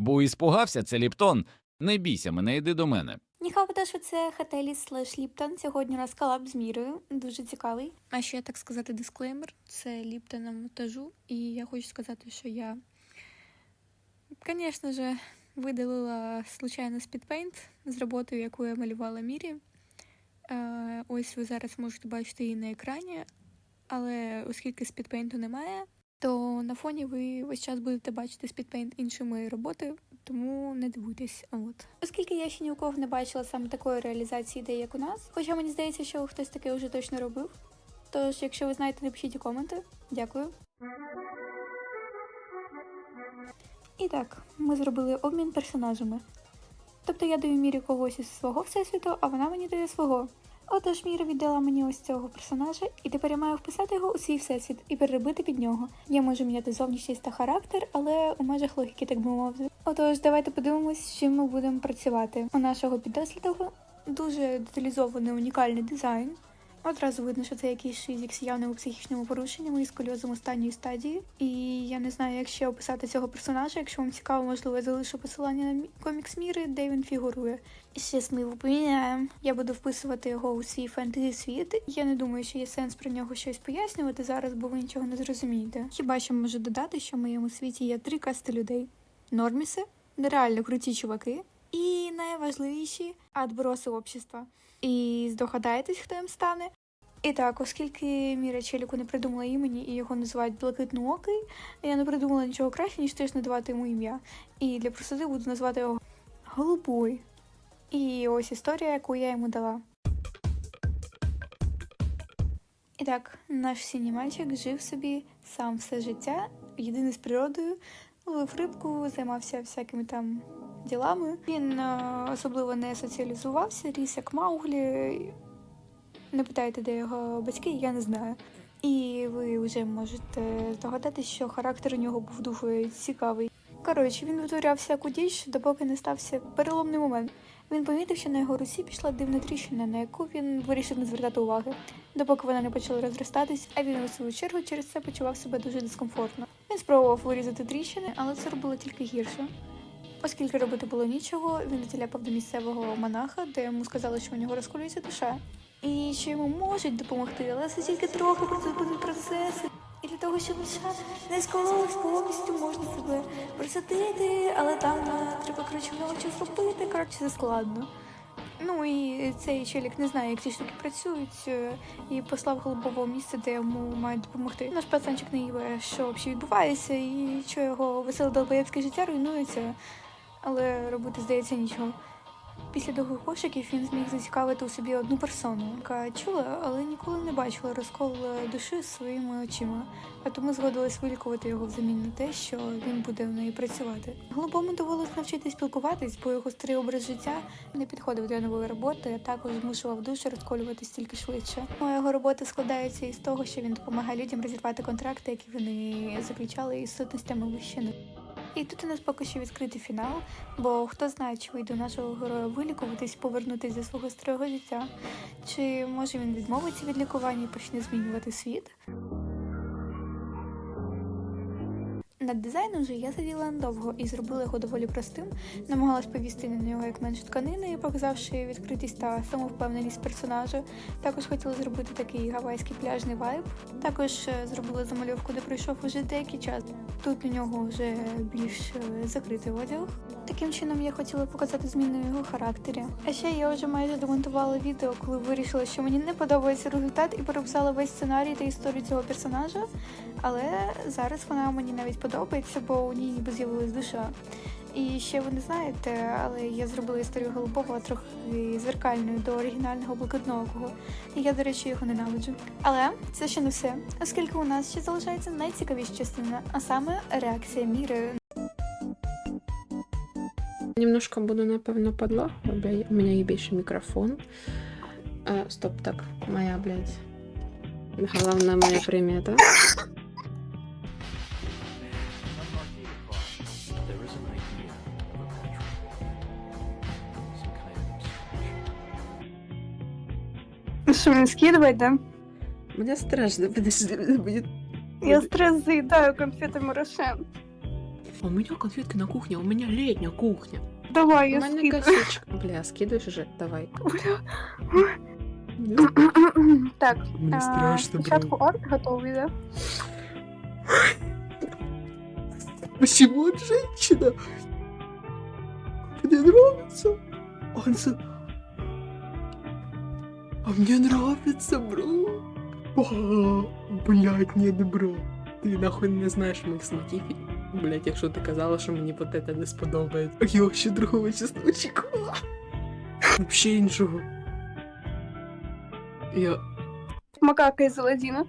Бо іспугався це Ліптон. Не бійся мене, йди до мене. Ніхав що це Хателі слеш Ліптон. Сьогодні у нас колаб з мірою. Дуже цікавий. А ще так сказати дисклеймер: це ліпта на монтажу, і я хочу сказати, що я, звісно ж, видалила случайно спідпейнт з роботою, яку я малювала мірі. Ось ви зараз можете бачити її на екрані, але оскільки спідпейнту немає, то на фоні ви весь час будете бачити спідпейнт іншої моєї роботи, тому не дивуйтесь. От. Оскільки я ще ні у кого не бачила саме такої реалізації ідеї, як у нас, хоча мені здається, що хтось таке вже точно робив. Тож, якщо ви знаєте, напишіть у коменти. Дякую. І так, ми зробили обмін персонажами. Тобто я даю мірі когось із свого всесвіту, а вона мені дає свого. Отож, Міра віддала мені ось цього персонажа, і тепер я маю вписати його у свій всесвіт і переробити під нього. Я можу міняти зовнішність та характер, але у межах логіки, так би мовити. Отож, давайте подивимось, з чим ми будемо працювати. У нашого піддослідного дуже деталізований унікальний дизайн. Одразу видно, що це якийсь шизік з явними психічними порушеннями і сколіозом останньої стадії. І я не знаю, як ще описати цього персонажа. Якщо вам цікаво, можливо, я залишу посилання на комікс міри, де він фігурує. І ще сміливо поміняємо. Я буду вписувати його у свій фентезі світ. Я не думаю, що є сенс про нього щось пояснювати зараз, бо ви нічого не зрозумієте. Хіба що можу додати, що в моєму світі є три касти людей: норміси, нереально круті чуваки, і найважливіші адброси общества. І здогадаєтесь, хто їм стане? І так, оскільки Міра Челіку не придумала імені і його називають блакитноокий, я не придумала нічого краще, ніж теж надавати йому ім'я. І для простоти буду назвати його Голубой. І ось історія, яку я йому дала. І так, наш синій мальчик жив собі сам все життя, єдиний з природою, ловив рибку, займався всякими там ділами. Він е, особливо не соціалізувався, ріс як Мауглі. Не питайте, де його батьки, я не знаю. І ви вже можете здогадатися, що характер у нього був дуже цікавий. Коротше, він витворяв всяку діч, допоки не стався переломний момент. Він помітив, що на його руці пішла дивна тріщина, на яку він вирішив не звертати уваги, допоки вона не почала розростатись, а він у свою чергу через це почував себе дуже дискомфортно. Він спробував вирізати тріщини, але це робило тільки гірше. Оскільки робити було нічого, він доціляпав до місцевого монаха, де йому сказали, що у нього розколюється душа. І що йому можуть допомогти, але це тільки трохи призупинити процеси. І для того, щоб душа не скололась повністю, можна себе присадити, але там треба коротше чого зробити. Коротше, це складно. Ну і цей челік не знає, як ці штуки працюють, е, і послав голубого місце, де йому мають допомогти. Наш пацанчик не їбе, що взагалі відбувається, і що його веселе долбоєбське життя руйнується, але робити здається нічого. Після довгих пошуків він зміг зацікавити у собі одну персону, яка чула, але ніколи не бачила розкол е, душі своїми очима, а тому згодилась вилікувати його взамін на те, що він буде в неї працювати. Голубому довелось навчитись спілкуватись, бо його старий образ життя не підходив для нової роботи, а також змушував душу розколюватись тільки швидше. Ну, його робота складається із того, що він допомагає людям розірвати контракти, які вони заключали із сутностями вищини. І тут у нас поки що відкритий фінал, бо хто знає, чи вийде нашого героя вилікуватись, повернутися до свого старого життя, чи може він відмовиться від лікування і почне змінювати світ. Над дизайном же я сиділа довго і зробила його доволі простим, намагалась повісти на нього як менше тканини, показавши відкритість та самовпевненість персонажа. Також хотіла зробити такий гавайський пляжний вайб. Також е, зробила замальовку, де пройшов уже деякий час. Тут у нього вже більш е, закритий одяг. Таким чином я хотіла показати зміни в його характері. А ще я вже майже демонтувала відео, коли вирішила, що мені не подобається результат, і переписала весь сценарій та історію цього персонажа. Але зараз вона мені навіть подобається, бо у ній ніби з'явилась душа. І ще ви не знаєте, але я зробила історію голубого трохи зеркальною до оригінального блакитноокого. І я, до речі, його ненавиджу. Але це ще не все, оскільки у нас ще залишається найцікавіша частина, а саме реакція міри Немножко буду, напевно, подлагу. Бля, у мене є більше мікрофон. А, стоп, так, моя, блядь. Головна моя примета. There is an idea of a country, some kind of structure. Що не скидывать, да? Мені страшно, подожди, мене буде... Я стресс заедаю конфетами Рошен. У мене конфетки на кухні, у мене літня кухня. Давай, У я мене скидаю. косичка. Бля, скидуєш уже? Давай. Так, Мені а, страшно, спочатку бро. арт готовий, да? Почему он женщина? Мне нравится. Он за... А мне нравится, бро. О, блядь, нет, бро. Ти нахуй не знаєш моїх смаків. Блядь, якщо ти казала, що мені вот это не сподобається. А я ще другого чесно очікувала. Вообще іншого. Я... Макака із Аладдіна.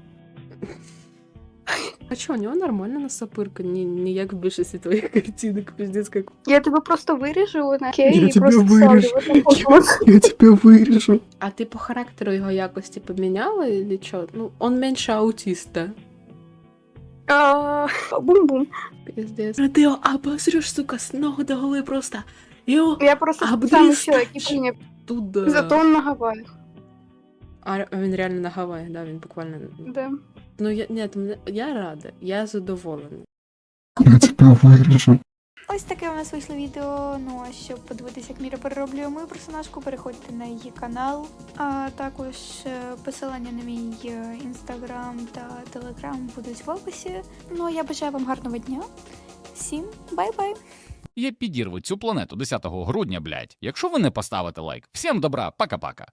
А чо, у нього нормально насапирка, не, не як в більшості твоїх картинок, пиздец, как Я тебе просто виріжу на кей Я і тебе просто виріжу. ставлю в этом космос. Я тебя вырежу. А ты по характеру его якости поменяла или что? Ну, он меньше аутиста. Бум-бум. Пиздец. А ты его обосрешь, сука, с ног до головы просто. Йо, Я просто А, саме блін, чоловік, знаєш. який туда. зато он на Гавайях. А він реально на Гавайях, да, він буквально. Да. Ну, я, нет, я рада, я задоволена. Ось таке у нас вийшло відео. Ну а щоб подивитися, як Міра перероблює мою персонажку, переходьте на її канал. А також е, посилання на мій е, інстаграм та телеграм будуть в описі. Ну а я бажаю вам гарного дня. Всім бай-бай! Я підірву цю планету 10 грудня, блядь. Якщо ви не поставите лайк. Всім добра, пока-пока.